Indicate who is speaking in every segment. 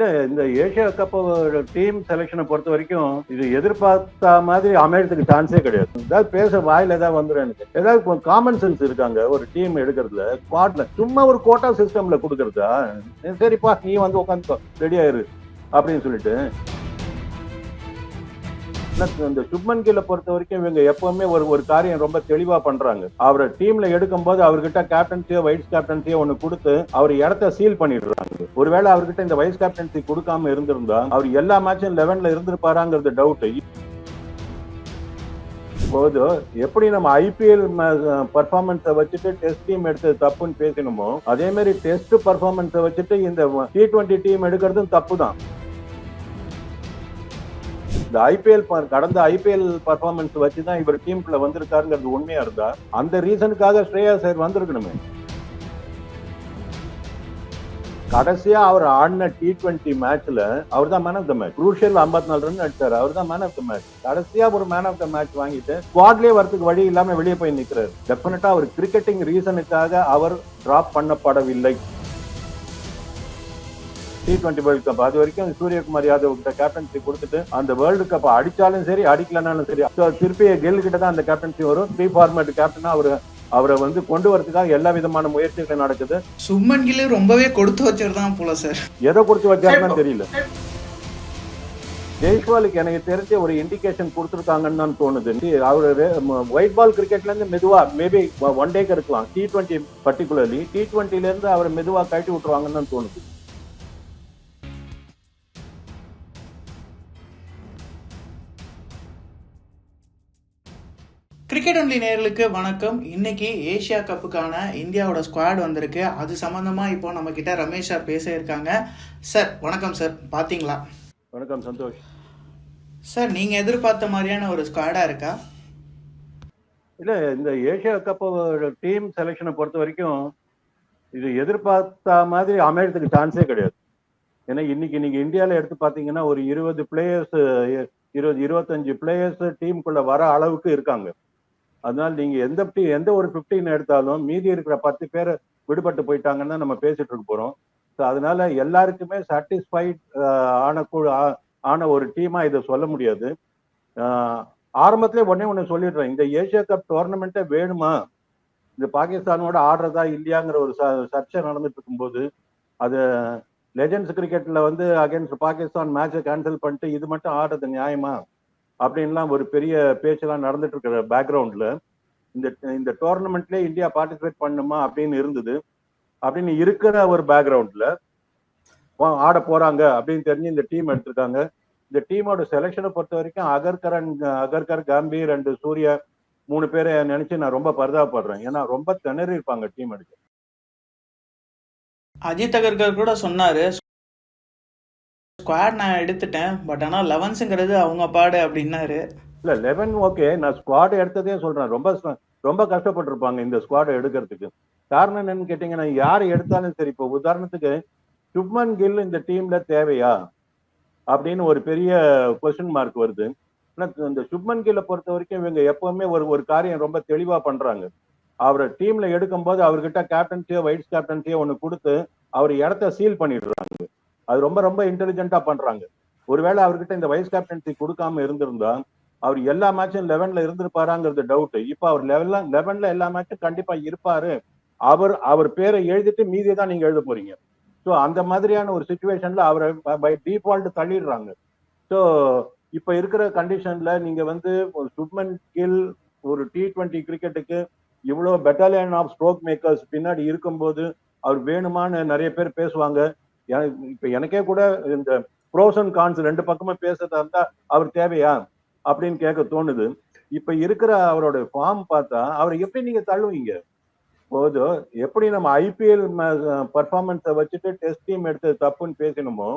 Speaker 1: இல்ல இந்த Asia cup team செலெக்ஷனை பொறுத்த வரைக்கும் இது எதிர்பார்த்த மாதிரி அமையறதுக்கு சான்ஸே கிடையாது. ஏதாவது பேச வாயில ஏதாவது வந்துடும் எனக்கு. ஏதாவது காமன் சென்ஸ் இருக்காங்க ஒரு டீம் எடுக்கிறதுல ஸ்குவாட்ல சும்மா ஒரு கோட்டா சிஸ்டம்ல கொடுக்கறதா? சரிப்பா நீ வந்து உட்காந்துக்கோ ரெடி ஆயிரு அப்படின்னு சொல்லிட்டு. இந்த சுப்மன் கில்ல பொறுத்த வரைக்கும் இவங்க எப்பவுமே ஒரு ஒரு காரியம் ரொம்ப தெளிவா பண்றாங்க. அவரை டீம்ல எடுக்கும் போது அவர்கிட்ட கேப்டன்சியோ வைஸ் கேப்டன்சியோ ஒன்னு கொடுத்து அவர் இடத்த சீல் பண்ணிடுறாங்க. ஒருவேளை அவர்கிட்ட இந்த வைஸ் கேப்டன்சி கொடுக்காம இருந்திருந்தா அவர் எல்லா மேட்சும் லெவன்ல இருந்திருப்பாராங்கிறது டவுட் போது எப்படி நம்ம ஐபிஎல் பர்ஃபார்மன்ஸை வச்சுட்டு டெஸ்ட் டீம் எடுத்தது தப்புன்னு பேசணுமோ அதே மாதிரி டெஸ்ட் பர்ஃபார்மன்ஸை வச்சுட்டு இந்த டி டுவெண்ட்டி டீம் எடுக்கிறதும் தப்பு தான் இந்த ஐபிஎல் கடந்த ஐபிஎல் பர்ஃபார்மன்ஸ் வச்சு தான் இவர் டீமுக்குள்ள வந்திருக்காருங்கிறது உண்மையா இருந்தா அந்த ரீசனுக்காக ஸ்ரேயா சார் வந்திருக்கணுமே. கடைசியா அவர் ஆடின டி டுவெண்ட்டி மேட்ச்ல அவர் தான் man of the match crucial ஐம்பத்தி நாலு ரன் அடிச்சாரு அவர் தான் மேன் ஆஃப் த மேட்ச் கடைசியா ஒரு மேன் ஆஃப் த மேட்ச் வாங்கிட்டு ஸ்குவாட்லயே வரதுக்கு வழி இல்லாம வெளியே போய் நிக்கிறாரு. டெபினட்டா அவர் கிரிக்கெட்டிங் ரீசனுக்காக அவர் டிராப் பண்ணப்படவில்லை. டி டுவெண்ட்டி வேர்ல்டு கப் அது வரைக்கும் சூரியகுமார் யாதவ் கிட்ட கேப்டன்சி கொடுத்துட்டு அந்த வேர்ல்டு கப் அடிச்சாலும் சரி அடிக்கலனாலும் சரி திருப்பி கெல் கிட்ட தான் அந்த கேப்டன்சி வரும். த்ரீ ஃபார்மேட் கேப்டனா அவர் அவரை வந்து கொண்டு வரதுக்காக எல்லா விதமான முயற்சிகளும் நடக்குது.
Speaker 2: சும்மன் கில்லு ரொம்பவே கொடுத்து வச்சிருந்தான் போல சார்
Speaker 1: எதை கொடுத்து வச்சாருன்னு தெரியல. ஜெய்ஸ்வாலுக்கு எனக்கு தெரிஞ்ச ஒரு இண்டிகேஷன் கொடுத்துருக்காங்கன்னு தான் தோணுது. அவரு ஒயிட் பால் கிரிக்கெட்ல இருந்து மெதுவா மேபி ஒன் டேக்கு இருக்கலாம். டி டுவெண்ட்டி பர்டிகுலர்லி டி டுவெண்ட்டில இருந்து அவர் மெதுவா கழட்டி விட்டுருவாங்கன்னு தான் தோணுது.
Speaker 2: கிரிக்கெட் ஒன்லி நேர்களுக்கு வணக்கம். இன்னைக்கு ஏஷியா கப்புக்கான இந்தியாவோட ஸ்குவாட் வந்திருக்கு. அது சம்பந்தமா இப்போ நம்ம கிட்ட ரமேஷ் சார் பேச இருக்காங்க. சார் வணக்கம் சார் பாத்தீங்களா?
Speaker 1: வணக்கம் சந்தோஷ்.
Speaker 2: சார் நீங்க எதிர்பார்த்த மாதிரியான ஒரு ஸ்குவாடா இருக்கா?
Speaker 1: இல்ல இந்த ஏசியா கப் டீம் செலெக்ஷனை பொறுத்த வரைக்கும் இது எதிர்பார்த்த மாதிரி அமையறதுக்கு சான்ஸே கிடையாது. ஏன்னா இன்னைக்கு நீங்க இந்தியாவில் எடுத்து பார்த்தீங்கன்னா ஒரு இருபது பிளேயர்ஸ் இருபது இருபத்தஞ்சு பிளேயர்ஸ் டீமுக்குள்ள வர அளவுக்கு இருக்காங்க. அதனால நீங்க எந்த எந்த ஒரு பிப்டீன் எடுத்தாலும் மீதி இருக்கிற பத்து பேர் விடுபட்டு போயிட்டாங்கன்னு நம்ம பேசிட்டு இருக்க போறோம். ஸோ அதனால எல்லாருக்குமே சாட்டிஸ்ஃபைட் ஆன குழு ஆன ஒரு டீமா இதை சொல்ல முடியாது. ஆரம்பத்திலே உடனே ஒன்று சொல்லிடுறேன். இந்த ஏசியா கப் டோர்னமெண்ட்டே வேணுமா? இந்த பாகிஸ்தானோட ஆடுறதா இல்லையாங்கிற ஒரு சர்ச்சை நடந்துட்டு இருக்கும்போது அது லெஜண்ட்ஸ் கிரிக்கெட்ல வந்து அகைன்ஸ்ட் பாகிஸ்தான் மேட்சை கேன்சல் பண்ணிட்டு இது மட்டும் ஆடுறது நியாயமா? அப்படின்லாம் ஒரு பெரிய பேச்செல்லாம் நடந்துட்டு இருக்கிற பேக்ரவுண்ட்ல இந்த இந்த டோர்னமெண்ட்லேயே இந்தியா பார்ட்டிசிபேட் பண்ணுமா அப்படின்னு இருந்தது. அப்படின்னு இருக்கிற ஒரு பேக்ரவுண்ட்ல ஆட போறாங்க அப்படின்னு தெரிஞ்சு இந்த டீம் எடுத்திருக்காங்க. இந்த டீமோட செலெக்ஷனை பொறுத்த வரைக்கும் அகர்கரன் அகர்கர் கம்பீர் அண்ட் சூர்யா மூணு பேரை நினைச்சு நான் ரொம்ப பரிதாபப்படுறேன். ஏன்னா ரொம்ப திணறி இருப்பாங்க டீம் எடுக்க.
Speaker 2: அஜித் அகர்கர் கூட சொன்னாரு ஸ்குவாட் நான் எடுத்துட்டேன் பட் ஆனால் லெவன்ஸுங்கிறது அவங்க பாடு அப்படின்னாரு.
Speaker 1: இல்ல லெவன் ஓகே நான் ஸ்குவாட் எடுத்ததே சொல்றேன். ரொம்ப ரொம்ப கஷ்டப்பட்டிருப்பாங்க இந்த ஸ்குவாடை எடுக்கிறதுக்கு. காரணம் என்னன்னு கேட்டீங்கன்னா யார் எடுத்தாலும் சரி இப்போ உதாரணத்துக்கு சுப்மன் கில் இந்த டீம்ல தேவையா? அப்படின்னு ஒரு பெரிய கொஸ்டின் மார்க் வருது. இந்த சுப்மன் கில்லை பொறுத்த வரைக்கும் இவங்க எப்பவுமே ஒரு ஒரு காரியம் ரொம்ப தெளிவா பண்றாங்க. அவரை டீம்ல எடுக்கும் போது அவர்கிட்ட கேப்டன்சியோ வைஸ் கேப்டன்சியோ ஒன்னு கொடுத்து அவர் இடத்த சீல் பண்ணிடுறாங்க. அது ரொம்ப ரொம்ப இன்டெலிஜென்ட்டா பண்றாங்க. ஒருவேளை அவர்கிட்ட இந்த வைஸ் கேப்டன்சி கொடுக்காம இருந்திருந்தா அவர் எல்லா மேட்சும் லெவன்ல இருந்திருப்பாராங்கிறது டவுட் இப்ப அவர் லெவன்ல லெவன்ல எல்லா மேட்சும் கண்டிப்பா இருப்பாரு. அவர் அவர் பேரை எழுதிட்டு மீதியை தான் நீங்க எழுத போறீங்க. ஸோ அந்த மாதிரியான ஒரு சுச்சுவேஷன்ல அவரை பை டிஃபால்ட் தள்ளிடுறாங்க. ஸோ இப்ப இருக்கிற கண்டிஷன்ல நீங்க வந்து சுப்மன் கில் ஒரு டி டுவெண்ட்டி கிரிக்கெட்டுக்கு இவ்வளவு பெட்டாலியன் ஆஃப் ஸ்ட்ரோக் மேக்கர்ஸ் பின்னாடி இருக்கும்போது அவர் வேணுமான்னு நிறைய பேர் பேசுவாங்க. இப்ப எனக்கே கூட இந்த ப்ரோஸ் அண்ட் கான்ஸ் ரெண்டு பக்கமும் பேசுறதா இருந்தா அவர் தேவையா அப்படின்னு கேட்க தோணுது. இப்ப இருக்கிற அவரோட ஃபார்ம் பார்த்தா அவரை எப்படி நீங்க தள்ளுவீங்க? போது எப்படி நம்ம ஐபிஎல் பர்ஃபார்மன்ஸை வச்சுட்டு டெஸ்ட் டீம் எடுத்தது தப்புன்னு பேசணுமோ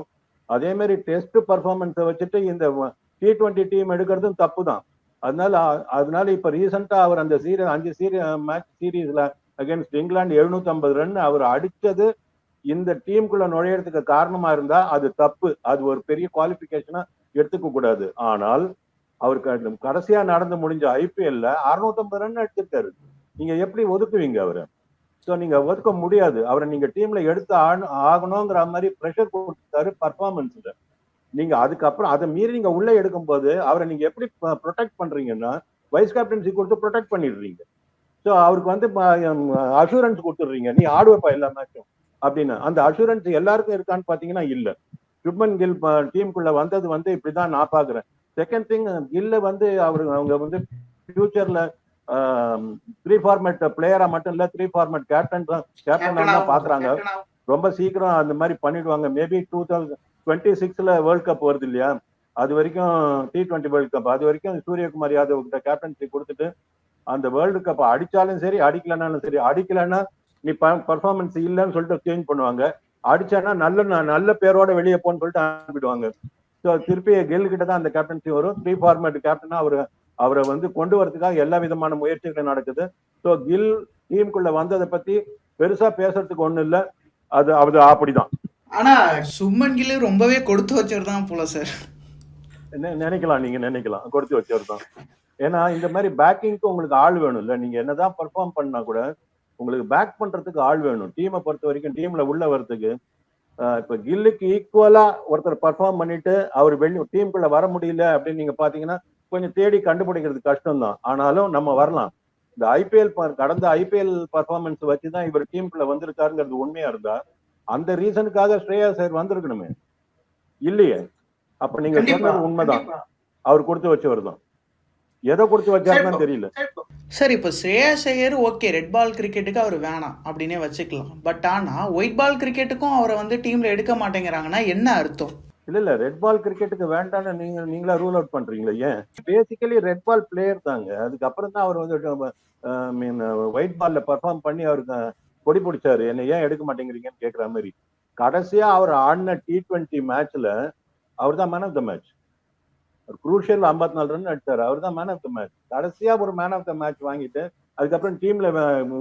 Speaker 1: அதே மாதிரி டெஸ்ட் பர்ஃபார்மன்ஸை வச்சுட்டு இந்த டி டுவெண்ட்டி டீம் எடுக்கிறதும் தப்பு தான் அதனால அதனால இப்ப ரீசெண்டா அவர் அந்த சீரியஸ் அஞ்சு சீரிய மேட்ச் சீரீஸ்ல அகேன்ஸ்ட் இங்கிலாந்து எழுநூத்தி ஐம்பது ரன் அவர் அடிச்சது இந்த டீமுக்குள்ள நுழையறதுக்கு காரணமா இருந்தா அது தப்பு. அது ஒரு பெரிய குவாலிபிகேஷனா எடுத்துக்க கூடாது. ஆனால் அவருக்கு கடைசியா நடந்து முடிஞ்ச ஐபிஎல்ல அறுநூத்தம்பது ரன் எடுத்துட்டாரு நீங்க எப்படி ஒதுக்குவீங்க அவரை? ஸோ நீங்க ஒதுக்க முடியாது. அவரை நீங்க டீம்ல எடுத்து ஆகணுங்கிற மாதிரி ப்ரெஷர் கொடுத்தாரு பர்ஃபார்மன்ஸ்ல நீங்க அதுக்கப்புறம் அதை மீறி நீங்க உள்ள எடுக்கும்போது அவரை நீங்க எப்படி ப்ரொடெக்ட் பண்றீங்கன்னா வைஸ் கேப்டன்சி கொடுத்து ப்ரொடெக்ட் பண்ணிடுறீங்க. ஸோ அவருக்கு வந்து அஷூரன்ஸ் கொடுத்துடுறீங்க. நீ ஆடுவப்பா எல்லா மேட்சும் அப்படின்னு. அந்த அஷூரன்ஸ் எல்லாருக்கும் இருக்கான்னு பாத்தீங்கன்னா இல்ல. சுப்மன் கில் டீமுக்குள்ள வந்தது வந்து இப்படிதான் நான் பாக்குறேன் செகண்ட் திங் கில்ல வந்து அவரு அவங்க வந்து ஃபியூச்சர்ல த்ரீ ஃபார்மேட் பிளேயரா மட்டும் இல்ல த்ரீ ஃபார்மேட் கேப்டன் கேப்டன் தான் பாக்குறாங்க ரொம்ப சீக்கிரம் அந்த மாதிரி பண்ணிடுவாங்க. மேபி டூ தௌசண்ட் டுவெண்ட்டி சிக்ஸ்ல வேர்ல்ட் கப் வருது இல்லையா? அது வரைக்கும் டி டுவெண்ட்டி வேர்ல்ட் கப் அது வரைக்கும் சூரியகுமார் யாதவ் கிட்ட கேப்டன்சி கொடுத்துட்டு அந்த வேர்ல்டு கப் அடிச்சாலும் சரி அடிக்கலனாலும் சரி அடிக்கலன்னா நீ பர்ஃபார்மன்ஸ் இல்லைன்னு சொல்லிட்டு சேஞ்ச் பண்ணுவாங்க. அடிச்சானா நல்ல நல்ல பேரோட வெளியே போன்னு சொல்லிட்டு அனுப்பிடுவாங்க. ஸோ திருப்பி கெல் கிட்ட தான் அந்த கேப்டன்சி வரும். த்ரீ ஃபார்மேட் கேப்டனா அவர் அவரை வந்து கொண்டு வரதுக்காக எல்லா விதமான முயற்சிகளும் நடக்குது. ஸோ கில் டீமுக்குள்ள வந்ததை பத்தி பெருசா பேசுறதுக்கு ஒண்ணும் இல்ல. அது அது அப்படிதான்.
Speaker 2: ஆனா சுப்மன் கில் ரொம்பவே கொடுத்து வச்சவர் தான் போல சார்
Speaker 1: நினைக்கலாம் நீங்க நினைக்கலாம். கொடுத்து வச்சவர் தான். ஏன்னா இந்த மாதிரி பேக்கிங்க்கு உங்களுக்கு ஆள் வேணும் இல்ல நீங்க என்னதான் பெர்ஃபார்ம் பண்ணா கூட உங்களுக்கு பேக் பண்றதுக்கு ஆள் வேணும். டீமை பொறுத்த வரைக்கும் டீம்ல உள்ள வரதுக்கு இப்ப கில்லுக்கு ஈக்குவலா ஒருத்தர் பெர்ஃபார்ம் பண்ணிட்டு அவர் வெளி டீமுக்குள்ள வர முடியல அப்படின்னு நீங்க பாத்தீங்கன்னா கொஞ்சம் தேடி கண்டுபிடிக்கிறது கஷ்டம் தான் ஆனாலும் நம்ம வரலாம். இந்த ஐபிஎல் கடந்த ஐபிஎல் பர்ஃபார்மன்ஸ் வச்சுதான் இவர் டீமுக்குள்ள வந்திருக்காருங்கிறது உண்மையா இருந்தா அந்த ரீசனுக்காக ஸ்ரேயா சார் வந்திருக்கணுமே. இல்லையே? அப்ப நீங்க சொன்னது உண்மைதான். அவர் கொடுத்து வச்சவர் தான். எதை கொடுத்து வச்சாருன்னு தெரியல.
Speaker 2: சார் இப்போ Shreyas Iyer okay red ball கிரிக்கெட்டுக்கு அவர் வேணாம் அப்படின்னே வச்சுக்கலாம். பட் ஆனா ஒயிட் பால் கிரிக்கெட்டுக்கும் அவரை வந்து டீம்ல எடுக்க மாட்டேங்கிறாங்கன்னா என்ன அர்த்தம்?
Speaker 1: இல்ல இல்ல ரெட் பால் கிரிக்கெட்டுக்கு வேண்டாம்னு நீங்க நீங்களா ரூல் அவுட் பண்றீங்களா? ஏன்? பேசிக்கலி ரெட் பால் பிளேயர் தாங்க. அதுக்கப்புறம் தான் அவர் வந்து மீன் ஒயிட் பால்ல பெர்ஃபார்ம் பண்ணி அவருக்கு கொடி பிடிச்சாரு. என்ன ஏன் எடுக்க மாட்டேங்கிறீங்கன்னு கேக்குற மாதிரி. கடைசியா அவர் ஆடின டி டுவெண்ட்டி மேட்ச்ல அவர் தான் man of the match crucial ஐம்பத்தி நாலு ரன் அடிச்சாரு. அவர் தான் மேன் ஆஃப் த மேட்ச் கடைசியா ஒரு மேன் ஆஃப் த மேட்ச் வாங்கிட்டு அதுக்கப்புறம் டீம்ல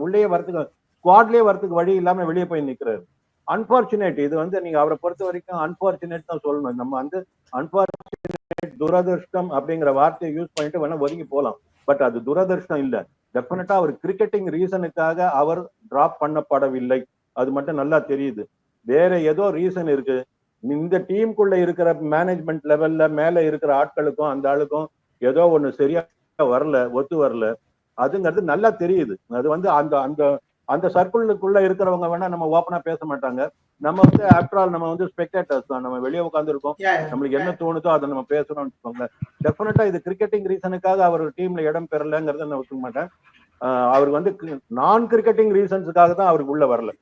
Speaker 1: உள்ளே வரத்துக்கு ஸ்குவாட்லயே வரத்துக்கு வழி இல்லாம வெளியே போய் நிக்கிறாரு. அன்பார்ச்சுனேட் இது வந்து நீங்க அவரை பொறுத்த வரைக்கும் அன்பார்ச்சுனேட் தான் சொல்லணும். நம்ம வந்து அன்பார்ச்சுனேட் துரதிருஷ்டம் அப்படிங்கிற வார்த்தையை யூஸ் பண்ணிட்டு வேணா ஒதுங்கி போகலாம் பட் அது துரதிருஷ்டம் இல்ல. டெஃபினட்டா அவர் கிரிக்கெட்டிங் ரீசனுக்காக அவர் டிராப் பண்ணப்படவில்லை. அது மட்டும் நல்லா தெரியுது. வேற ஏதோ ரீசன் இருக்கு. இந்த டீமுக்குள்ள இருக்கிற மேனேஜ்மெண்ட் லெவல்ல மேல இருக்கிற ஆட்களுக்கும் அந்த ஆளுக்கும் ஏதோ ஒண்ணு சரியா வரல ஒத்து வரல. அதுங்கிறது நல்லா தெரியுது. அது வந்து அந்த அந்த அந்த சர்க்கிளுக்குள்ள இருக்கிறவங்க வேணா நம்ம ஓப்பனா பேச மாட்டாங்க. நம்ம வந்து ஆஃப்டர் ஆல் நம்ம வந்து ஸ்பெக்டேட்டர்ஸ் தான். நம்ம வெளியே உட்கார்ந்து இருக்கோம் நம்மளுக்கு என்ன தோணுதோ அதை நம்ம பேசணும்னு வச்சுக்கோங்க டெஃபினட்டா இது கிரிக்கெட்டிங் ரீசனுக்காக அவர் டீம்ல இடம் பெறலங்கிறத நான் ஒத்துக்க மாட்டேன். அவர் வந்து நான் கிரிக்கெட்டிங் ரீசன்ஸுக்காக தான் அவருக்கு உள்ள வரல.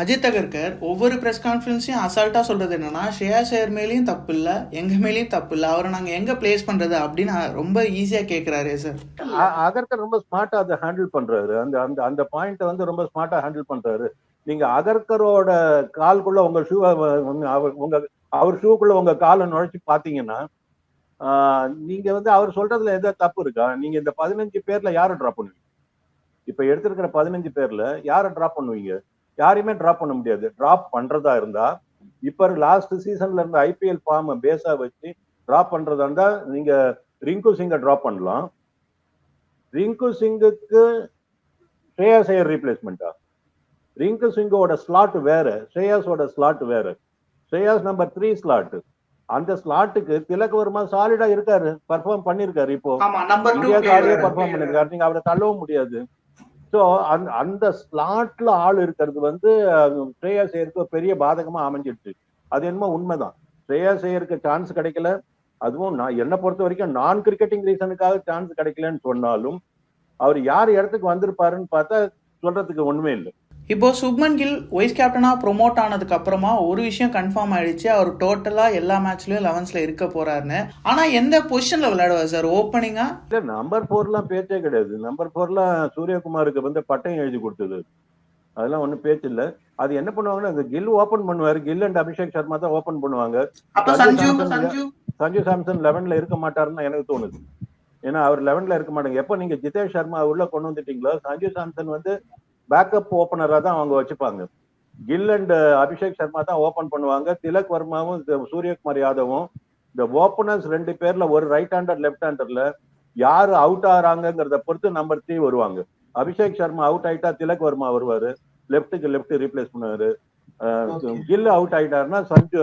Speaker 2: அஜித் அகர்கர் ஒவ்வொரு ப்ரெஸ் கான்ஃபரன்ஸையும் அசால்ட்டாக சொல்கிறது என்னன்னா ஸ்ரேயாஸ் சேர் மேலேயும் தப்பு இல்லை எங்கள் மேலேயும் தப்பு இல்லை. அவரை நாங்கள் எங்கே பிளேஸ் பண்ணுறது அப்படின்னு ரொம்ப ஈஸியாக கேட்குறாரு சார்
Speaker 1: அகர்கர் ரொம்ப ஸ்மார்ட்டாக அதை ஹேண்டில் பண்ணுறாரு அந்த அந்த அந்த பாயிண்ட்டை வந்து ரொம்ப ஸ்மார்ட்டாக ஹேண்டில் பண்ணுறாரு நீங்கள் அகர்கரோட கால்குள்ள உங்கள் ஷூ அவர் உங்க அவர் ஷூக்குள்ள உங்கள் காலை நுழைச்சி பார்த்தீங்கன்னா நீங்கள் நீங்க வந்து அவர் சொல்றதுல எதாவது தப்பு இருக்கா? நீங்க இந்த பதினஞ்சு பேர்ல யாரை டிராப் பண்ணுவீங்க? இப்ப எடுத்திருக்கிற பதினஞ்சு பேர்ல யாரை டிராப் பண்ணுவீங்க? யாரையுமே டிராப் பண்ண முடியாது. டிராப் பண்றதா இருந்தா இப்ப லாஸ்ட் சீசன்ல இருந்த ஐபிஎல் ஃபார்ம் பேஸா வச்சு டிராப் பண்றதா இருந்தா நீங்க ரிங்கு சிங்கை டிராப் பண்ணலாம். ரிங்கு சிங்குக்கு ஸ்ரேயாஸ் ஐயர் ரீப்ளேஸ்மெண்டா ரிங்கு சிங்கோட ஸ்லாட் வேற ஸ்ரேயாஸோட ஸ்லாட் வேற. ஸ்ரேயாஸ் நம்பர் த்ரீ ஸ்லாட் அந்த ஸ்லாட்டுக்கு திலக் வர்மா சாலிடா இருக்காரு. பர்ஃபார்ம் பண்ணிருக்காரு இப்போ. இந்தியாக்காரே பர்ஃபார்ம் பண்ணிருக்காரு. நீங்க அவரை தள்ளவும் முடியாது. ஸோ அந் அந்த ஸ்லாட்ல ஆள் இருக்கிறது வந்து ஸ்ரேயா செய்யறதுக்கு பெரிய பாதகமா அமைஞ்சிடுச்சு. அது என்னமோ உண்மைதான். ஸ்ரேயா செய்யறதுக்கு சான்ஸ் கிடைக்கல. அதுவும் நான் என்னை பொறுத்த வரைக்கும் நான் கிரிக்கெட்டிங் ரீசனுக்காக சான்ஸ் கிடைக்கலன்னு சொன்னாலும் அவர் யார் இடத்துக்கு வந்திருப்பாருன்னு பார்த்தா சொல்றதுக்கு ஒண்ணுமே இல்லை.
Speaker 2: இப்போ சுப்மன் கில் வைஸ் கேப்டனா ப்ரொமோட் ஆனதுக்கு அப்புறமா ஒரு விஷயம் கன்ஃபார்ம் ஆயிடுச்சு. அவர் டோட்டலா எல்லா மேட்ச்லயும் லெவன்ஸ்ல இருக்க போறாருன்னு. ஆனா எந்த பொசிஷன்ல விளையாடுவார் சார் ஓப்பனிங்கா
Speaker 1: இல்ல நம்பர் போர்லாம் பேச்சே கிடையாது. நம்பர் போர்லாம் சூரியகுமாருக்கு வந்து பட்டம் எழுதி கொடுத்தது. அதெல்லாம் ஒண்ணும் பேச்சு இல்ல. அது என்ன பண்ணுவாங்கன்னா கில் ஓபன் பண்ணுவாரு. கில் அண்ட் அபிஷேக் சர்மா தான் ஓபன் பண்ணுவாங்க. சஞ்சு சாம்சன் லெவன்ல இருக்க மாட்டாருன்னு எனக்கு தோணுது. ஏன்னா அவர் லெவன்ல இருக்க மாட்டாங்க. எப்போ நீங்க ஜிதேஷ் சர்மா உள்ள கொண்டு வந்துட்டீங்களோ சஞ்சு சாம்சன் வந்து பேக்கப் ஓப்பனரா தான் அவங்க வச்சுப்பாங்க. கில் அண்ட் அபிஷேக் சர்மா தான் ஓபன் பண்ணுவாங்க. திலக் வர்மாவும் சூரியகுமார் யாதவும் இந்த ஓப்பனர்ஸ் ரெண்டு பேர்ல ஒரு ரைட் ஹேண்டர் லெஃப்ட் ஹேண்டர்ல யாரு அவுட் ஆறாங்கிறத பொறுத்து நம்பர் த்ரீ வருவாங்க. அபிஷேக் சர்மா அவுட் ஆயிட்டா திலக் வர்மா வருவாரு. லெஃப்ட்டுக்கு லெஃப்ட் ரீப்ளேஸ் பண்ணுவாரு. கில் அவுட் ஆயிட்டாருன்னா சஞ்சு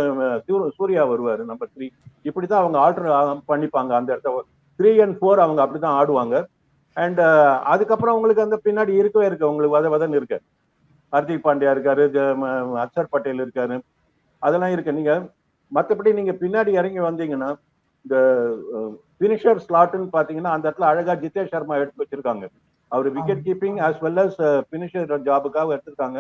Speaker 1: சூர்யா வருவாரு நம்பர் த்ரீ இப்படிதான் அவங்க ஆல்டர் பண்ணிப்பாங்க அந்த இடத்த த்ரீ அண்ட் ஃபோர் அவங்க அப்படிதான் ஆடுவாங்க. அண்ட் அதுக்கப்புறம் உங்களுக்கு அந்த பின்னாடி இருக்கவே இருக்கு. உங்களுக்கு வத வதன்னு இருக்கு. ஹர்திக் பாண்டியா இருக்காரு அக்ஷர் பட்டேல் இருக்காரு. அதெல்லாம் இருக்கு. நீங்க மத்தபடி நீங்க பின்னாடி இறங்கி வந்தீங்கன்னா இந்த பினிஷர் ஸ்லாட்னு பாத்தீங்கன்னா அந்த இடத்துல அழகா ஜிதேஷ் சர்மா எடுத்து வச்சிருக்காங்க. அவர் wicket keeping as well as finisher ஜாபுக்காக எடுத்திருக்காங்க.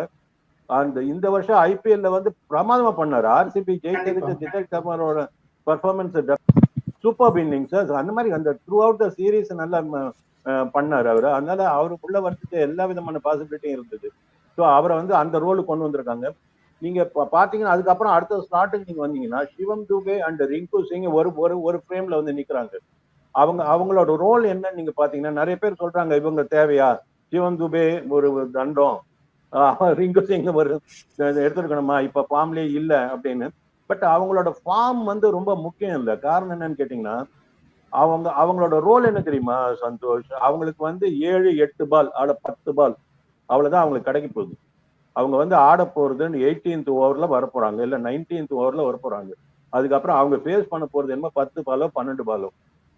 Speaker 1: அந்த இந்த வருஷம் ஐபிஎல்ல வந்து பிரமாதமா பண்ணாரு. ஆர்சிபி ஜெயிச்சதுக்கு. ஜிதேஷ் சர்மாவோட பர்ஃபார்மன்ஸ் சூப்பர் இன்னிங்ஸ் அந்த மாதிரி அந்த த்ரூ அவுட் த சீரீஸ் நல்லா பண்ணாரு அவர். அதனால அவருக்குள்ள வர்றதுக்கு எல்லா விதமான பாசிபிலிட்டியும் இருந்தது. ஸோ அவரை வந்து அந்த ரோலு கொண்டு வந்திருக்காங்க. நீங்க பா- பாத்தீங்கன்னா அதுக்கப்புறம் அடுத்த ஸ்லாட்டுக்கு நீங்க வந்தீங்கன்னா சிவம் துபே அண்ட் ரிங்கு சிங் ஒரு ஒரு ஒரு ஃப்ரேம்ல வந்து நிக்கிறாங்க. அவங்க அவங்களோட ரோல் என்னன்னு நீங்க பாத்தீங்கன்னா நிறைய பேர் சொல்றாங்க இவங்க தேவையா? சிவம் துபே ஒரு தண்டம். ரிங்கு சிங் ஒரு எடுத்துருக்கணுமா? இப்ப ஃபார்ம்லேயே இல்ல அப்படின்னு. பட் அவங்களோட ஃபார்ம் வந்து ரொம்ப முக்கியம் இல்லை. காரணம் என்னன்னு கேட்டீங்கன்னா அவங்க அவங்களோட ரோல் என்ன தெரியுமா சந்தோஷ்? அவங்களுக்கு வந்து ஏழு எட்டு பால் ஆட பத்து பால் அவ்வளவுதான் அவங்களுக்கு கிடைக்க போகுது. அவங்க வந்து ஆட போறதுன்னு எயிட்டீன்த் ஓவர்ல வர போறாங்க இல்ல நைன்டீன்த் ஓவர்ல வர போறாங்க அதுக்கப்புறம் அவங்க ஃபேஸ் பண்ண போறது என்ன பத்து பாலோ பன்னெண்டு பாலோ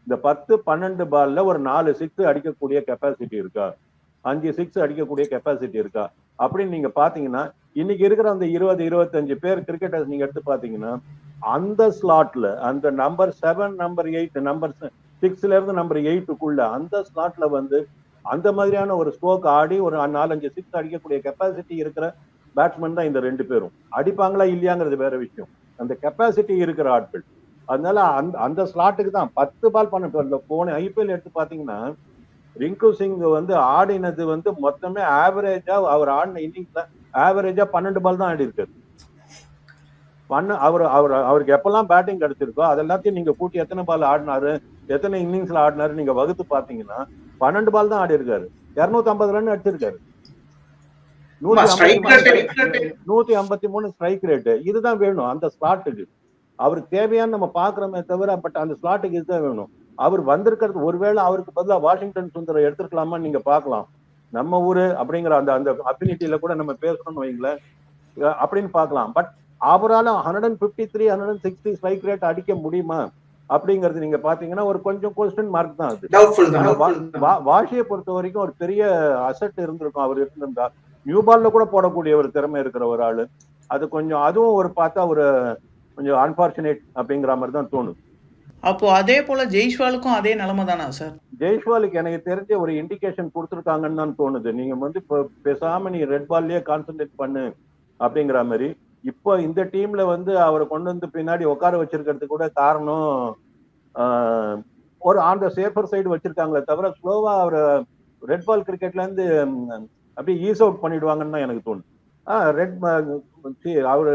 Speaker 1: இந்த பத்து பன்னெண்டு பால்ல ஒரு நாலு சிக்ஸ் அடிக்கக்கூடிய கெப்பாசிட்டி இருக்கா? அஞ்சு சிக்ஸ் அடிக்கக்கூடிய கெப்பாசிட்டி இருக்கா? அப்படின்னு நீங்க பாத்தீங்கன்னா இன்னைக்கு இருக்கிற அந்த இருபது இருபத்தஞ்சு பேர் கிரிக்கெட்டர்ஸ் நீங்க எடுத்து பாத்தீங்கன்னா அந்த ஸ்லாட்ல அந்த number seven number eight number சிக்ஸ்ல இருந்து நம்பர் எயிட்டுக்குள்ள அந்த ஸ்லாட்ல வந்து அந்த மாதிரியான ஒரு ஸ்ட்ரோக் ஆடி ஒரு நாலஞ்சு சிக்ஸ் அடிக்கக்கூடிய கெப்பாசிட்டி இருக்கிற பேட்ஸ்மேன் தான் இந்த ரெண்டு பேரும். அடிப்பாங்களா இல்லையாங்கிறது வேற விஷயம். அந்த கெப்பாசிட்டி இருக்கிற ஆட்கள். அதனால அந்த அந்த ஸ்லாட்டுக்கு தான் பத்து பால் பண்ண போன ஐபிஎல் எடுத்து பாத்தீங்கன்னா ரிங்கு சிங் வந்து ஆடினது வந்து மொத்தமே ஆவரேஜா அவர் ஆடின இன்னிங்ஸ்ல ஆவரேஜா பன்னெண்டு பால் தான் ஆடி இருக்காரு. பண்ண அவர் அவர் அவருக்கு எப்பெல்லாம் பேட்டிங் கிடைச்சிருக்கோ அது எல்லாத்தையும் நீங்க கூட்டி எத்தனை பால் ஆடினாரு எத்தனை இன்னிங்ஸ்ல ஆடினாரு நீங்க வகுத்து பாத்தீங்கன்னா பன்னெண்டு பால் தான் ஆடி இருக்காரு. இருநூத்தி ஐம்பது ரன் அடிச்சிருக்காரு நூத்தி ஐம்பத்தி மூணு ஸ்ட்ரைக் ரேட்டு இதுதான் வேணும் அந்த ஸ்லாட்டுக்கு அவருக்கு தேவையான நம்ம பாக்குறோமே தவிர பட் அந்த ஸ்லாட்டுக்கு இதுதான் வேணும். அவர் வந்திருக்கிறது ஒருவேளை அவருக்கு பதிலா வாஷிங்டன் சுந்தரம் எடுத்துருக்கலாமா நீங்க பார்க்கலாம். நம்ம ஊரு அப்படிங்கிற அந்த அந்த அபினிட்டியில கூட நம்ம பேசணும்னு வைங்களேன். அப்படின்னு பார்க்கலாம். பட் அவரால hundred and fifty three hundred and sixty strike rate அடிக்க முடியுமா? அப்படிங்கிறது நீங்க பாத்தீங்கன்னா ஒரு கொஞ்சம் கொஸ்டின் மார்க் தான் அது. வாஷியை பொறுத்த வரைக்கும் ஒரு பெரிய அசட் இருந்திருக்கும். அவர் இருந்திருந்தா நியூ பால்ல கூட போடக்கூடிய ஒரு திறமை இருக்கிற ஒரு ஆளு. அது கொஞ்சம் அதுவும் ஒரு பார்த்தா ஒரு கொஞ்சம் அன்பார்ச்சுனேட் அப்படிங்கிற மாதிரி தான் தோணுது.
Speaker 2: அப்போ அதே போல ஜெய்ஷ்வாலுக்கும் அதே நிலைமை தானா சார்
Speaker 1: ஜெய்ஷ்வாலுக்கு எனக்கு தெரிஞ்ச ஒரு இண்டிகேஷன் கொடுத்துருக்காங்கன்னு தான் தோணுது. நீங்க வந்து இப்போ பேசாம நீ ரெட் பால்லயே கான்சென்ட்ரேட் பண்ணு அப்படிங்கிற மாதிரி. இப்போ இந்த டீம்ல வந்து அவரை கொண்டு வந்து பின்னாடி உட்கார வச்சிருக்கிறதுக்கு கூட காரணம் ஒரு ஆன் த சேஃபர் சைடு வச்சிருக்காங்களே தவிர ஸ்லோவா அவரை ரெட் பால் கிரிக்கெட்ல இருந்து அப்படியே ஈஸ் அவுட் பண்ணிடுவாங்கன்னு தான் எனக்கு தோணுது. ரெட் அவர்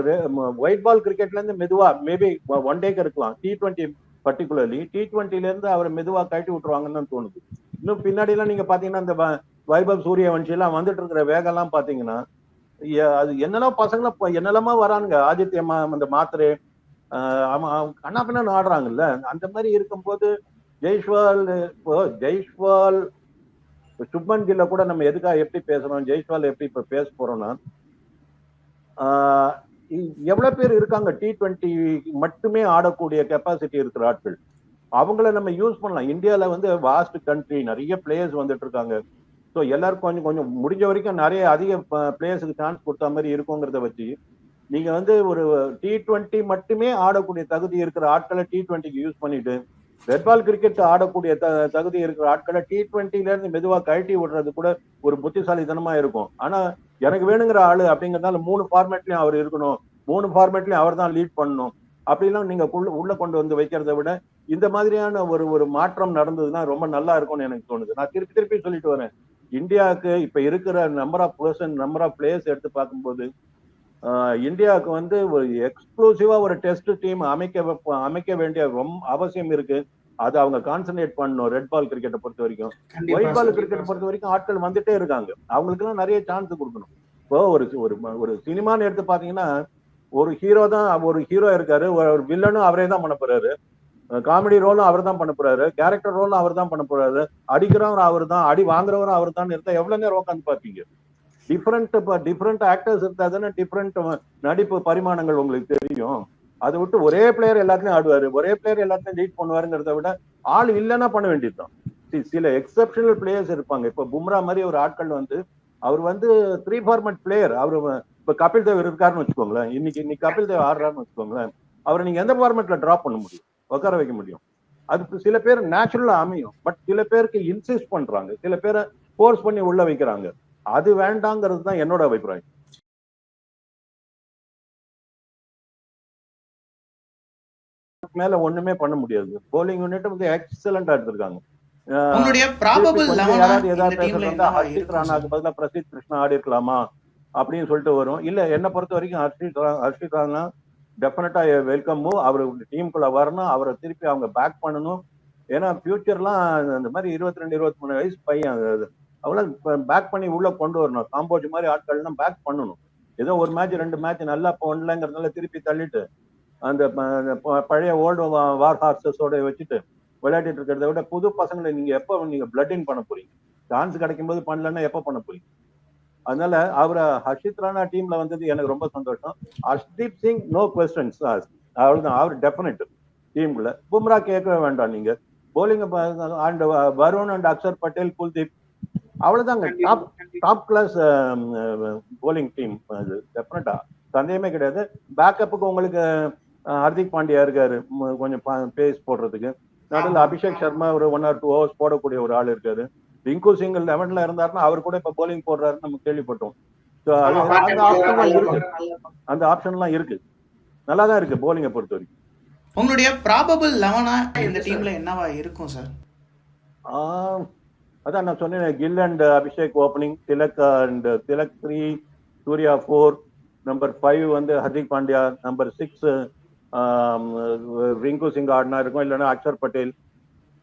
Speaker 1: ஒயிட் பால் கிரிக்கெட்ல இருந்து மெதுவா மேபி ஒன் டேக்கு இருக்கலாம். டி டுவெண்ட்டி பர்டிகுலர்லி டி டுவெண்ட்டில இருந்து அவரை மெதுவா கழட்டி விட்டுருவாங்கன்னு தோணுது. இன்னும் பின்னாடி எல்லாம் நீங்க பாத்தீங்கன்னா இந்த வ- வைபவ் சூரியவன்ஷி எல்லாம் வந்துட்டு இருக்கிற வேகம் எல்லாம் பாத்தீங்கன்னா அது என்னெல்லாம் பசங்கள என்னெல்லாமா வரானுங்க. ஆதித்யமா அந்த மாத்திரை கண்ணா பின்னா ஆடுறாங்கல்ல அந்த மாதிரி இருக்கும்போது ஜெய்ஷ்வால் இப்போ ஜெய்ஷ்வால் சுப்மன் கில்ல கூட நம்ம எதுக்காக எப்படி பேசுறோம் ஜெய்ஷ்வால் எப்படி இப்ப பேச போறோம்னா ஆஹ் எவ்வளவு பேர் இருக்காங்க? டி டுவெண்ட்டி மட்டுமே ஆடக்கூடிய கெப்பாசிட்டி இருக்கிற ஆட்கள். அவங்கள நம்ம யூஸ் பண்ணலாம். இந்தியால வந்து வாஸ்ட் கண்ட்ரி நிறைய பிளேயர்ஸ் வந்துட்டு இருக்காங்க. ஸோ எல்லாரும் கொஞ்சம் கொஞ்சம் முடிஞ்ச வரைக்கும் நிறைய அதிக பிளேயர்ஸுக்கு சான்ஸ் கொடுத்த மாதிரி இருக்குங்கிறத வச்சு நீங்க வந்து ஒரு டி டுவெண்ட்டி மட்டுமே ஆடக்கூடிய தகுதி இருக்கிற ஆட்களை டி டுவெண்ட்டிக்கு யூஸ் பண்ணிட்டு ரெட் பால் கிரிக்கெட் ஆடக்கூடிய த தகுதி இருக்கிற ஆட்களை டி டுவெண்ட்டில இருந்து மெதுவா கழட்டி விடுறது கூட ஒரு புத்திசாலித்தனமா இருக்கும். ஆனா எனக்கு வேணுங்கிற ஆளு அப்படிங்கறதுனால மூணு ஃபார்மேட்லயும் அவர் இருக்கணும். மூணு ஃபார்மேட்லயும் அவர் தான் லீட் பண்ணணும். அப்படிலாம் நீங்க உள்ள உள்ள கொண்டு வந்து வைக்கிறத விட இந்த மாதிரியான ஒரு ஒரு மாற்றம் நடந்ததுன்னா ரொம்ப நல்லா இருக்கும்னு எனக்கு தோணுது. நான் திருப்பி திருப்பி சொல்லிட்டு வரேன். இந்தியாவுக்கு இப்ப இருக்கிற number of person number of players எடுத்து பார்க்கும்போது இந்தியாவுக்கு வந்து ஒரு எக்ஸ்க்ளூசிவா ஒரு டெஸ்ட் டீம் அமைக்க அமைக்க வேண்டிய ரொம்ப அவசியம் இருக்கு. அது அவங்க கான்சென்ட்ரேட் பண்ணணும் ரெட் பால் கிரிக்கெட்டை பொறுத்த வரைக்கும். ஒயிட் பால் கிரிக்கெட் பொறுத்த வரைக்கும் ஆட்கள் வந்துட்டே இருக்காங்க. அவங்களுக்கு எல்லாம் நிறைய சான்ஸ் கொடுக்கணும். இப்போ ஒரு ஒரு ஒரு சினிமான்னு எடுத்து பாத்தீங்கன்னா ஒரு ஹீரோ தான் ஒரு ஹீரோ இருக்காரு. ஒரு வில்லனும் அவரே தான் பண்ண போறாரு. காமெடி ரோலும் அவர் தான் பண்ண போறாரு. கேரக்டர் ரோலும் அவர் தான் பண்ண போறாரு. அடிக்கிறவர் அவர் தான் அடி வாங்குறவரும் அவர் தான் இருந்தா எவ்வளவு நேரம் உட்காந்து பாப்பீங்க? டிஃப்ரெண்ட் டிஃப்ரெண்ட் ஆக்டர்ஸ் இருந்தா தானே டிஃப்ரெண்ட் நடிப்பு பரிமாணங்கள் உங்களுக்கு தெரியும். அதை விட்டு ஒரே பிளேயர் எல்லாத்துலயும் ஆடுவாரு. ஒரே பிளேயர் எல்லாத்தையும் லீட் பண்ணுவாருங்கிறத விட ஆள் இல்லைன்னா பண்ண வேண்டியதுதான். சில எக்ஸப்ஷனல் பிளேயர்ஸ் இருப்பாங்க. இப்ப பும்ரா மாதிரி ஒரு ஆட்கள் வந்து அவர் வந்து த்ரீ ஃபார்மட் பிளேயர் அவர் இப்ப கபில் தேவ் இருக்காருன்னு வச்சுக்கோங்களேன். இன்னைக்கு இன்னைக்கு கபில் தேவ் ஆடுறாருன்னு வச்சுக்கோங்களேன். அவரை நீங்க எந்த ஃபார்மேட்ல டிராப் பண்ண முடியும்? உட்கார வைக்க முடியும். அதுக்கு சில பேர் நேச்சுரலா அமையும். பட் சில பேருக்கு இன்சிஸ்ட் பண்றாங்க. சில பேரை ஃபோர்ஸ் பண்ணி உள்ள வைக்கிறாங்க. அது வேண்டாங்கிறது தான் என்னோட அபிப்பிராயம். மேல ஒண்ணுமே பண்ண முடியாது. போலிங் யூனிட் வந்து எக்ஸலண்டா எடுத்திருக்காங்க. யாராவது ஏதாவது பேசுறது ஹர்ஷித் ராணாக்கு பிரசித் கிருஷ்ணா ஆடி இருக்கலாமா அப்படின்னு சொல்லிட்டு வரும். இல்ல என்ன பொறுத்த வரைக்கும் ஹர்ஷித் ஹர்ஷித் ராணா டெஃபினட்டா வெல்கம் மூவ் அவர் டீமுக்குள்ள வரணும். அவரை திருப்பி அவங்க பேக் பண்ணணும். ஏன்னா ஃபியூச்சர்லாம் இந்த மாதிரி இருபத்தி ரெண்டு இருபத்தி மூணு வயசு பையன் அவங்களாம் பேக் பண்ணி உள்ள கொண்டு வரணும். காம்போஜ் மாதிரி ஆட்கள்லாம் பேக் பண்ணணும். ஏதோ ஒரு மேட்ச் ரெண்டு மேட்ச் நல்லா பண்ணலங்கிறதுனால திருப்பி தள்ளிட்டு அந்த ப- பழைய ஓல்டு வார் ஹார்சஸோட வச்சுட்டு விளையாடிட்டு இருக்கிறத விட புது பசங்களை நீங்க எப்போ நீங்க பிளட் இன் பண்ண போறீங்க? சான்ஸ் கிடைக்கும் போது பண்ணலன்னா எப்போ பண்ண போறீங்க? அதனால அவரை ஹர்ஷித் ராணா டீம்ல வந்தது எனக்கு ரொம்ப சந்தோஷம். ஹர்ஷ்தீப் சிங் நோ கொஸ்டின்ஸ் அவ்வளவுதான். அவர் டெஃபினட் டீமுக்குள்ள பும்ரா கேட்கவே வேண்டாம் நீங்க. Bowling and Varun and Akshar Patel Kuldeep அவ்வளவுதாங்க. Top top class bowling team அது டெஃபினட்டா சந்தேகமே கிடையாது. பேக்கப்புக்கு உங்களுக்கு அஹ், ஹர்திக் பாண்டியா இருக்காரு. கொஞ்சம் பேஸ் போடுறதுக்கு. நடுவில் அபிஷேக் சர்மா ஒரு ஒன் ஆர் டூ ஹவர்ஸ் போடக்கூடிய ஒரு ஆள் இருக்காரு. ரிங்கு சிங் லெவன்ல இருந்தாருன்னா அவர் கூட இப்ப போலிங் போடுறாரு நம்ம கேள்விப்பட்டோம். அந்த ஆப்ஷன்லாம் இருக்கு அந்த ஆப்ஷன்லாம் இருக்கு. நல்லா தான் இருக்கு. போலிங்கை பொறுத்த வரைக்கும்
Speaker 2: உங்களுடைய ப்ராபபிள் லெவனா இந்த டீம்ல என்னவா இருக்கும் சார்
Speaker 1: ஆஹ், அதான் நான் சொன்னேன் Gill and Abhishek opening Tilak and Tilak three Surya four number five வந்து ஹர்திக் பாண்டியா நம்பர் சிக்ஸ் ரிங்கு சிங் ஆடினா இருக்கும் இல்லைன்னா அக்ஷர் பட்டேல்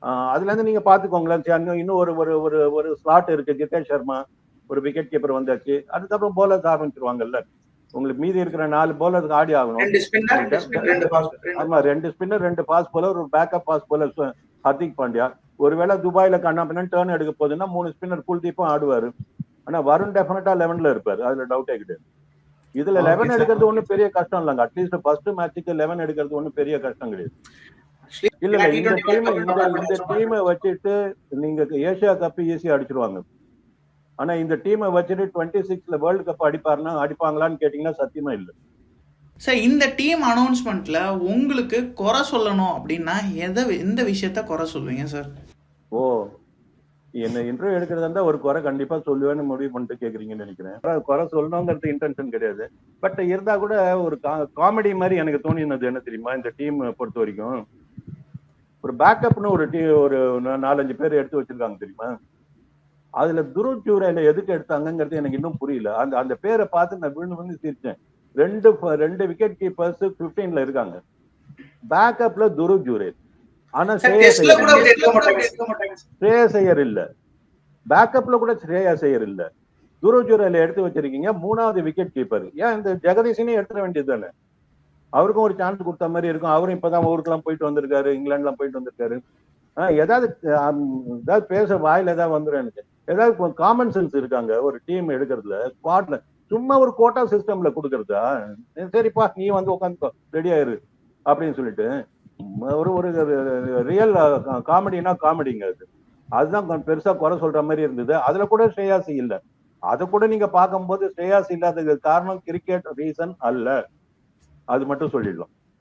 Speaker 1: ஆஹ், அதுல இருந்து நீங்க பாத்துக்கோங்களேன் சரி, இன்னும் இன்னும் ஒரு ஒரு ஒரு ஒரு ஸ்லாட் இருக்கு ஜிதேஷ் சர்மா ஒரு விக்கெட் கீப்பர் வந்தாச்சு அதுக்கப்புறம் போலர்ஸ் ஆரம்பிச்சிருவாங்கல்ல. உங்களுக்கு மீதி இருக்கிற நாலு போலருக்கு ஆடி ஆகணும். ஆமா ரெண்டு ஸ்பின்னர் ரெண்டு பாஸ் போலர் ஒரு backup pace bowler Hardik Pandya ஒருவேளை துபாயில கண்ணா பின்னா டேர்ன் எடுக்க போகுதுன்னா மூணு ஸ்பின்னர் குல்தீப்பும் ஆடுவாரு. ஆனா வருண் டெஃபினட்டா லெவன்ல இருப்பாரு. அதுல டவுட்டே கிடையாது. இதுல லெவன். எடுக்கிறது ஒண்ணும் பெரிய கஷ்டம் இல்லைங்க. அட்லீஸ்ட் ஃபர்ஸ்ட் மேட்சுக்கு லெவன் எடுக்கிறது ஒண்ணும் பெரிய கஷ்டம் கிடையாது. இல்ல இல்ல இந்த டீம் இந்த டீமை வச்சுட்டு நீங்க ஏசியா கப் ஈஸியா அடிச்சிருவாங்க. ஆனா இந்த டீமை வச்சுட்டு டுவெண்ட்டி சிக்ஸ்ல வேர்ல்டு கப் அடிப்பாருன்னா அடிப்பாங்களான்னு கேட்டீங்கன்னா சத்தியமா இல்ல.
Speaker 2: சார் இந்த டீம் அனௌன்ஸ்மெண்ட்ல உங்களுக்கு குறை சொல்லணும் அப்படின்னா எதை எந்த விஷயத்த குறை சொல்லுவீங்க சார்
Speaker 1: ஓ என்ன இன்டர்வியூ எடுக்கிறதா இருந்தா ஒரு குறை கண்டிப்பா சொல்லுவேன்னு முடிவு பண்ணிட்டு கேக்குறீங்கன்னு நினைக்கிறேன். குறை சொல்லணுங்கிறது இன்டென்ஷன் கிடையாது. பட் இருந்தா கூட ஒரு காமெடி மாதிரி எனக்கு தோணினது என்ன தெரியுமா? இந்த டீம் பொறுத்த வரைக்கும். ஒரு பேக்கப்னு ஒரு டீ ஒரு நாலஞ்சு பேர் எடுத்து வச்சிருக்காங்க தெரியுமா? அதுல துருவ் ஜூரையில எதுக்கு எடுத்தாங்கங்கிறது எனக்கு இன்னும் புரியல. அந்த அந்த பேரை பார்த்து நான் விழுந்து வந்து சிரிச்சேன். ரெண்டு ரெண்டு விக்கெட் கீப்பர்ஸ் 15ல இருக்காங்க. பேக்கப்ல துருவ் ஜூரே. ஆனா ஸ்ரேயஸ் ஐயர் இல்ல. பேக்கப்ல கூட ஸ்ரேயஸ் ஐயர் இல்ல. துருஜூரில எடுத்து வச்சிருக்கீங்க மூணாவது விக்கெட் கீப்பர் ஏன் இந்த ஜெகதீஷனையும் எடுத்துட வேண்டியது தானே? அவருக்கும் ஒரு சான்ஸ் கொடுத்த மாதிரி இருக்கும். அவரும் இப்பதான் ஊருக்குலாம் போயிட்டு வந்திருக்காரு இங்கிலாந்துலாம் போயிட்டு வந்திருக்காரு. ஏதாவது ஏதாவது பேச வாயில ஏதாவது வந்துடும் எனக்கு. ஏதாவது காமன் சென்ஸ் இருக்காங்க. ஒரு டீம் எடுக்கிறதுல ஸ்குவாட்ல சும்மா ஒரு கோட்டா சிஸ்டம்ல கொடுக்கறதா? சரிப்பா நீ வந்து உட்காந்து ரெடி ஆயிரு அப்படின்னு சொல்லிட்டு ஒரு ஒரு ரியல் காமெடினா காமெடிங்க அது. அதுதான் பெருசா குறை சொல்ற மாதிரி இருந்தது. அதுல கூட ஸ்ரேயாசி இல்ல. அதை கூட நீங்க பார்க்கும்போது ஸ்ரேயாஸ் இல்லாததுக்கு காரணம் கிரிக்கெட் ரீசன் அல்ல. அது மட்டும் சொல்லிடலாம்.